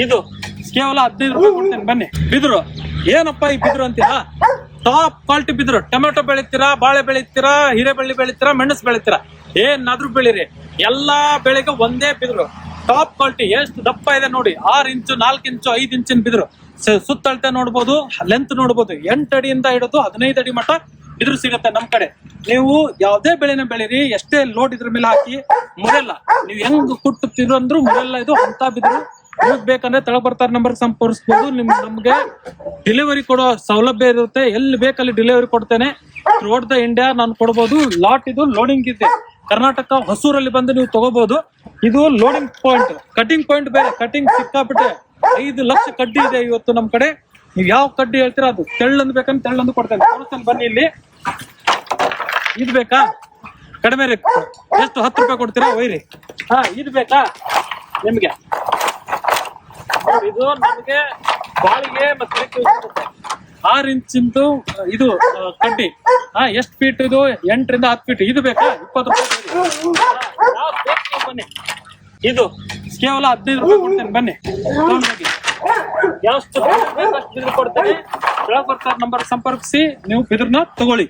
ಇದು ಕೇವಲ ಹದಿನೈದು ರೂಪಾಯಿ ಕೊಡ್ತೇನೆ, ಬನ್ನಿ. ಬಿದ್ರು. ಏನಪ್ಪ ಈ ಬಿದ್ರು ಅಂತೀರಾ? ಟಾಪ್ ಕ್ವಾಲಿಟಿ ಬಿದ್ರು. ಟೊಮೆಟೊ ಬೆಳಿತೀರಾ, ಬಾಳೆ ಬೆಳಿತೀರಾ, ಹೀರೆಬಳ್ಳಿ ಬೆಳಿತೀರಾ, ಮೆಣಸು ಬೆಳಿತೀರಾ? ಏನಾದ್ರೂ ಬೆಳಿರಿ. ಎಲ್ಲಾ ಬೆಳೆಗೆ ಒಂದೇ ಬಿದ್ರು. ಟಾಪ್ ಕ್ವಾಲಿಟಿ ಎಷ್ಟು ದಪ್ಪ ಇದೆ ನೋಡಿ. ಆರ್ ಇಂಚು, ನಾಲ್ಕು ಇಂಚು, ಐದು ಇಂಚಿನ ಬಿದ್ರು. ಸುತ್ತಳತೆ ನೋಡ್ಬೋದು ಲೆಂತ್ ನೋಡ್ಬೋದು. ಎಂಟು ಅಡಿಯಿಂದ ಹಿಡಿದು ಹದಿನೈದು ಅಡಿ ಮಟ್ಟ ಬಿದ್ರು ಸಿಗುತ್ತೆ ನಮ್ ಕಡೆ. ನೀವು ಯಾವ್ದೇ ಬೆಳೆನ ಬೆಳೀರಿ, ಎಷ್ಟೇ ಲೋಡ್ ಇದ್ರ ಮೇಲೆ ಹಾಕಿ ಮುರೆಲ್ಲ ನೀವು ಹೆಂಗ್ ಕುಟ್ಟು ಅಂದ್ರೂ ಮುರೆಲ್ಲ ಇದು ಅಂತ ಬಿದ್ರು. ನಿಮಗ್ ಬೇಕಂದ್ರೆ ತಳಗ್ ಬರ್ತಾರ ನಂಬರ್ ಸಂಪರ್ಕಿಸಬಹುದು ನಿಮ್ ನಮ್ಗೆ ಡೆಲಿವರಿ ಕೊಡೋ ಸೌಲಭ್ಯ ಇರುತ್ತೆ. ಎಲ್ಲಿ ಬೇಕಲ್ಲಿ ಡೆಲಿವರಿ ಕೊಡ್ತೇನೆ. ರೋಡ್ ದ ಇಂಡಿಯಾ ನಾನು ಕೊಡಬಹುದು ಲಾಟ್ ಇದು ಲೋಡಿಂಗ್ ಇದೆ. ಕರ್ನಾಟಕ ಹೊಸೂರಲ್ಲಿ ಬಂದು ನೀವು ತಗೋಬಹುದು ಇದು ಲೋಡಿಂಗ್ ಪಾಯಿಂಟ್ ಕಟಿಂಗ್ ಪಾಯಿಂಟ್ ಬೇರೆ. ಕಟಿಂಗ್ ಸಿಕ್ಕಾಬಿಟ್ಟೆ ಐದು ಲಕ್ಷ ಕಡ್ಡಿ ಇದೆ ಇವತ್ತು ನಮ್ ಕಡೆ. ನೀವು ಯಾವ ಕಡ್ಡಿ ಹೇಳ್ತೀರಾ ಅದು ತೆಳ್ಳಂದು ಬೇಕಂದ್ರೆ ತೆಳ್ಳಂದು ಕೊಡ್ತೇನೆ. ತೋರಿಸ್ತೇನೆ ಬನ್ನಿ ಇಲ್ಲಿ. ಇದು ಬೇಕಾ? ಕಡಿಮೆ ರೇಟ್ ಎಷ್ಟು? ಹತ್ತು ರೂಪಾಯಿ ಕೊಡ್ತೀರಾ? ಒಯ್ರಿ ಹಾ, ಇದು ಬೇಕಾ? ನಿಮ್ಗೆ. ಇದು ನಮಗೆ ಬಾಳಿಗೆ ಮತ್ತೆ ಆರ್. ಇಂಚಿಂದು ಇದು ಕಡ್ಡಿ. ಹಾ, ಎಷ್ಟು ಫೀಟ್ ಇದು? ಎಂಟರಿಂದ ಹತ್ತು ಫೀಟ್ ಇದು ಬೇಕಾ? ಇಪ್ಪತ್ತು ರೂಪಾಯಿ ಬನ್ನಿ. ಇದು, ಕೇವಲ ಹದಿನೈದು ರೂಪಾಯಿ ಕೊಡ್ತೇನೆ, ಬನ್ನಿ. ಎಷ್ಟು ಕೊಡ್ತೇನೆ. ನಂಬರ್ ಸಂಪರ್ಕಿಸಿ, ನೀವು ಬಿದ್ರನ್ನ ತಗೊಳ್ಳಿ.